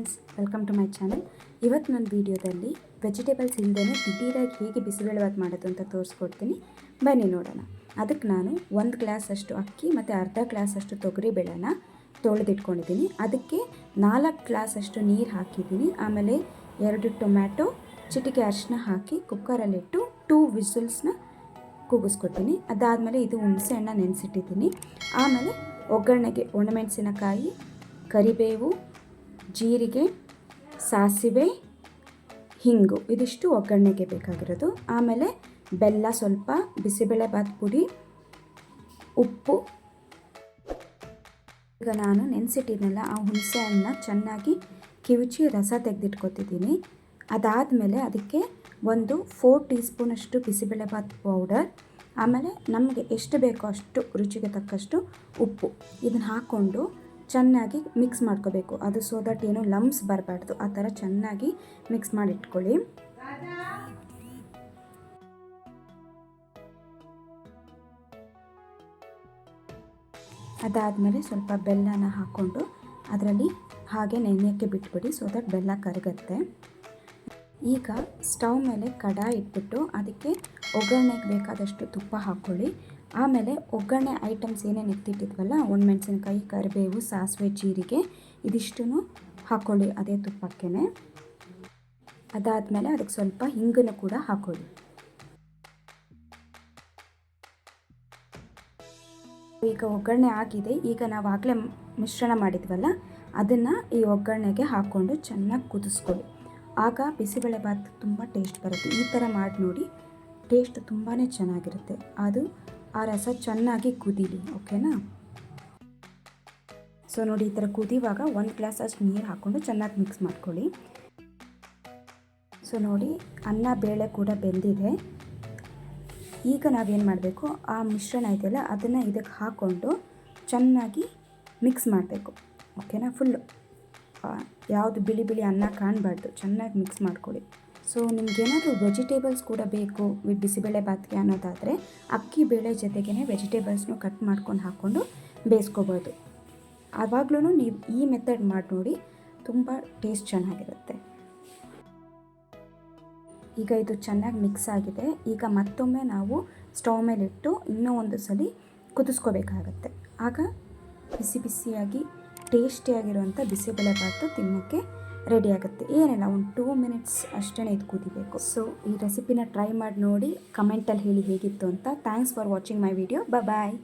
Friends welcome to my channel ಇವತ್ತು ನನ್ನ ವೀಡಿಯೋದಲ್ಲಿ ವೆಜಿಟೇಬಲ್ಸ್ ಇಲ್ಲದೇ ದಿಢೀರಾಗಿ ಹೇಗೆ ಬಿಸಿಬೇಳೆಬಾತ್ ಮಾಡೋದು ಅಂತ ತೋರಿಸ್ಕೊಡ್ತೀನಿ. ಬನ್ನಿ ನೋಡೋಣ. ಅದಕ್ಕೆ ನಾನು ಒಂದು ಗ್ಲಾಸಷ್ಟು ಅಕ್ಕಿ ಮತ್ತು ಅರ್ಧ ಗ್ಲಾಸಷ್ಟು ತೊಗರಿಬೇಳೆನ ತೊಳೆದಿಟ್ಕೊಂಡಿದ್ದೀನಿ. ಅದಕ್ಕೆ ನಾಲ್ಕು ಗ್ಲಾಸಷ್ಟು ನೀರು ಹಾಕಿದ್ದೀನಿ. ಆಮೇಲೆ ಎರಡು ಟೊಮ್ಯಾಟೊ, ಚಿಟಿಕೆ ಅರಿಶಿನ ಹಾಕಿ ಕುಕ್ಕರಲ್ಲಿಟ್ಟು ಟೂ ವಿಸಿಲ್ಸ್ನ ಕೂಗಿಸ್ಕೊತೀನಿ ಅದಾದಮೇಲೆ ಇದು ಹುಣಸೆ ಹಣ್ಣ ನೆನೆಸಿಟ್ಟಿದ್ದೀನಿ. ಆಮೇಲೆ ಒಗ್ಗರಣೆಗೆ ಒಣಮೆಣಸಿನಕಾಯಿ ಕರಿಬೇವು ಜೀರಿಗೆ, ಸಾಸಿವೆ, ಹಿಂಗು ಇದಿಷ್ಟು ಒಗ್ಗರಣೆಗೆ ಬೇಕಾಗಿರೋದು. ಆಮೇಲೆ ಬೆಲ್ಲ ಸ್ವಲ್ಪ ಬಿಸಿಬೇಳೆಬಾತ್ ಪುಡಿ, ಉಪ್ಪು. ಈಗ ನಾನು ನೆನೆಸಿಟ್ಟಿದ್ನಲ್ಲ, ಆ ಹುಣಸೆ ಹಣ್ಣನ್ನ ಚೆನ್ನಾಗಿ ಕಿವುಚಿ ರಸ ತೆಗೆದಿಟ್ಕೊತಿದ್ದೀನಿ. ಅದಾದಮೇಲೆ ಅದಕ್ಕೆ ಒಂದು ಫೋರ್ ಟೀ ಸ್ಪೂನಷ್ಟು ಬಿಸಿಬೇಳೆಬಾತ್ ಪೌಡರ್ ಆಮೇಲೆ ನಮಗೆ ಎಷ್ಟು ಬೇಕೋ ಅಷ್ಟು, ರುಚಿಗೆ ತಕ್ಕಷ್ಟು ಉಪ್ಪು. ಇದನ್ನು ಹಾಕ್ಕೊಂಡು ಚೆನ್ನಾಗಿ ಮಿಕ್ಸ್ ಮಾಡ್ಕೋಬೇಕು. ಅದು ಸೊ ದಟ್ ಏನು ಲಮ್ಸ್ ಬರಬಾರ್ದು. ಆ ಥರ ಚೆನ್ನಾಗಿ ಮಿಕ್ಸ್ ಮಾಡಿ ಇಟ್ಕೊಳ್ಳಿ ಅದಾದಮೇಲೆ ಸ್ವಲ್ಪ ಬೆಲ್ಲನ ಹಾಕ್ಕೊಂಡು ಅದರಲ್ಲಿ ಹಾಗೆ ನೆನೆಯೋಕ್ಕೆ ಬಿಟ್ಬಿಡಿ ಸೋ ದಟ್ ಬೆಲ್ಲ ಕರಗತ್ತೆ. ಈಗ ಸ್ಟವ್ ಮೇಲೆ ಕಡಾಯಿ ಇಟ್ಬಿಟ್ಟು ಅದಕ್ಕೆ ಒಗ್ಗರಣೆಗೆ ಬೇಕಾದಷ್ಟು ತುಪ್ಪ ಹಾಕ್ಕೊಳ್ಳಿ. ಆಮೇಲೆ ಒಗ್ಗರಣೆ ಐಟಮ್ಸ್ ಏನೇನು ಎತ್ತಿಟ್ಟಿದ್ವಲ್ಲ, ಒಣಮೆಣಸಿನ್ಕಾಯಿ, ಕರಿಬೇವು, ಸಾಸಿವೆ, ಜೀರಿಗೆ ಇದಿಷ್ಟು ಹಾಕ್ಕೊಳ್ಳಿ ಅದೇ ತುಪ್ಪಕ್ಕೆ ಅದಾದಮೇಲೆ ಅದಕ್ಕೆ ಸ್ವಲ್ಪ ಹಿಂಗನ್ನು ಕೂಡ ಹಾಕ್ಕೊಳ್ಳಿ. ಈಗ ಒಗ್ಗರಣೆ ಆಗಿದೆ. ಈಗ ನಾವು ಆಗಲೇ ಮಿಶ್ರಣ ಮಾಡಿದ್ವಲ್ಲ, ಅದನ್ನು ಈ ಒಗ್ಗರಣೆಗೆ ಹಾಕ್ಕೊಂಡು ಚೆನ್ನಾಗಿ ಕುದಿಸ್ಕೊಳ್ಳಿ. ಆಗ ಬಿಸಿಬೇಳೆಭಾತ್ ತುಂಬ ಟೇಸ್ಟ್ ಬರುತ್ತೆ. ಈ ಥರ ಮಾಡಿ ನೋಡಿ ಟೇಸ್ಟ್ ತುಂಬಾ ಚೆನ್ನಾಗಿರುತ್ತೆ. ಅದು ಆ ರಸ ಚೆನ್ನಾಗಿ ಕುದೀಲಿ ಓಕೆನಾ ಸೊ ನೋಡಿ ಈ ಥರ ಕುದಿಯುವಾಗ ಒಂದು ಗ್ಲಾಸ್ ಅಷ್ಟು ನೀರು ಹಾಕ್ಕೊಂಡು ಚೆನ್ನಾಗಿ ಮಿಕ್ಸ್ ಮಾಡ್ಕೊಳ್ಳಿ. ಸೊ ನೋಡಿ ಅನ್ನ, ಬೇಳೆ ಕೂಡ ಬೆಂದಿದೆ. ಈಗ ನಾವೇನು ಮಾಡಬೇಕು? ಆ ಮಿಶ್ರಣ ಇದೆಯಲ್ಲ, ಅದನ್ನು ಇದಕ್ಕೆ ಹಾಕ್ಕೊಂಡು ಚೆನ್ನಾಗಿ ಮಿಕ್ಸ್ ಮಾಡಬೇಕು. ಓಕೆನಾ ಫುಲ್ಲು ಯಾವುದು ಬಿಳಿ ಬಿಳಿ ಅನ್ನ ಕಾಣಬಾರ್ದು, ಚೆನ್ನಾಗಿ ಮಿಕ್ಸ್ ಮಾಡ್ಕೊಳ್ಳಿ. ಸೊ ನಿಮಗೇನಾದರೂ ವೆಜಿಟೇಬಲ್ಸ್ ಕೂಡ ಬೇಕು ಬಿಸಿಬೇಳೆ ಬಾತ್ಗೆ ಅನ್ನೋದಾದರೆ, ಅಕ್ಕಿ ಬೇಳೆ ಜೊತೆಗೇ ವೆಜಿಟೇಬಲ್ಸ್ನು ಕಟ್ ಮಾಡ್ಕೊಂಡು ಹಾಕ್ಕೊಂಡು ಬೇಯಿಸ್ಕೋಬೋದು. ಆವಾಗಲೂ ನೀವು ಈ ಮೆಥಡ್ ಮಾಡಿ ನೋಡಿ, ತುಂಬ ಟೇಸ್ಟ್ ಚೆನ್ನಾಗಿರುತ್ತೆ. ಈಗ ಇದು ಚೆನ್ನಾಗಿ ಮಿಕ್ಸ್ ಆಗಿದೆ. ಈಗ ಮತ್ತೊಮ್ಮೆ ನಾವು ಸ್ಟವ್ ಮೇಲಿಟ್ಟು ಇನ್ನೂ ಒಂದು ಸಲ ಕುದಿಸ್ಕೋಬೇಕಾಗತ್ತೆ. ಆಗ ಬಿಸಿ ಬಿಸಿಯಾಗಿ ಟೇಸ್ಟಿಯಾಗಿರುವಂಥ ಬಿಸಿಬೇಳೆಭಾತು ತಿನ್ನೋಕ್ಕೆ ರೆಡಿ ಆಗುತ್ತೆ ಏನಿಲ್ಲ, ಒಂದು ಟೂ ಮಿನಿಟ್ಸ್ ಅಷ್ಟೇ ಇದು ಕುದಿಬೇಕು. ಸೊ ಈ ರೆಸಿಪಿನ ಟ್ರೈ ಮಾಡಿ ನೋಡಿ ಕಮೆಂಟಲ್ಲಿ ಹೇಳಿ ಹೇಗಿತ್ತು ಅಂತ. Thanks for watching my video bye